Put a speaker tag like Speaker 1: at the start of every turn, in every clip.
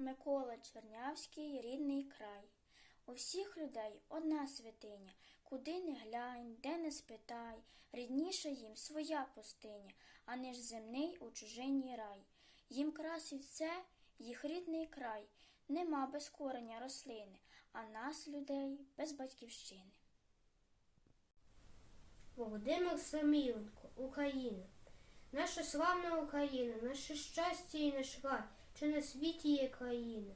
Speaker 1: Микола Чернявський, рідний край. У всіх людей одна святиня, куди не глянь, де не спитай, рідніша їм своя пустиня, а земний у чужині рай. Їм красить все їх рідний край, нема без кореня рослини, а нас, людей, без батьківщини.
Speaker 2: Володимир Саміленко, Україна. Наша славна Україна, наше щастя і наш рай, чи на світі є країна,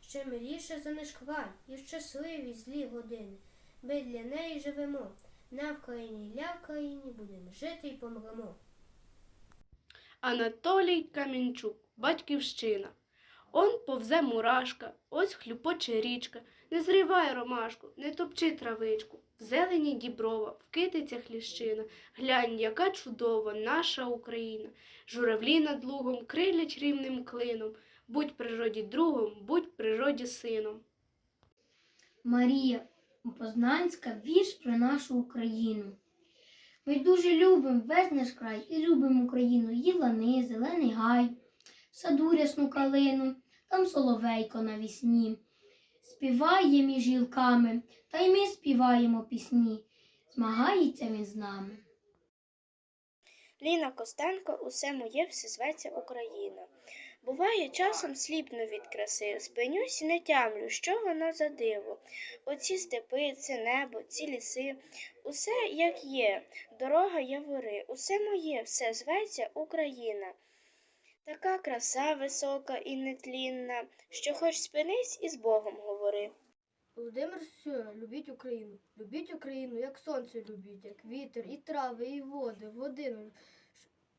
Speaker 2: ще миліша за наш край, і щасливі злі години. Ми для неї живемо, на Вкраїні і для країні будемо жити і помремо.
Speaker 3: Анатолій Камінчук, батьківщина. Он повзе мурашка, ось хлюпоче річка, не зривай ромашку, не топчи травичку. В зелені діброва, вкидиться хліщина. Глянь, яка чудова наша Україна. Журавлі над лугом крилять рівним клином. Будь природі другом, будь природі сином.
Speaker 4: Марія Познанська вірш про нашу Україну. Ми дуже любимо весь наш край і любимо Україну, її лани, зелений гай, саду рясну калину, там соловейко навісні. Співає між гілками, та й ми співаємо пісні. Змагається він з нами.
Speaker 5: Ліна Костенко усе моє все зветься Україна. Буває, часом сліпну від краси, спинюсь і не тямлю, що воно за диво. Оці степи, це небо, ці ліси, усе як є, дорога явори, усе моє, все зветься Україна. Така краса висока і нетлінна, що хоч спинись і з Богом говори.
Speaker 6: Володимир Сюра, любіть Україну. Любіть Україну, як сонце любіть, як вітер, і трави, і води, в годину.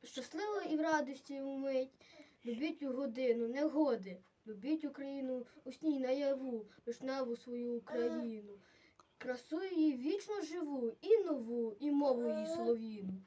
Speaker 6: Щасливо і в радості умить. Любіть у годину, негоди. Любіть Україну у сні наяву, вишневу свою Україну. Красу її вічно живу, і нову, і мову її солов'їну.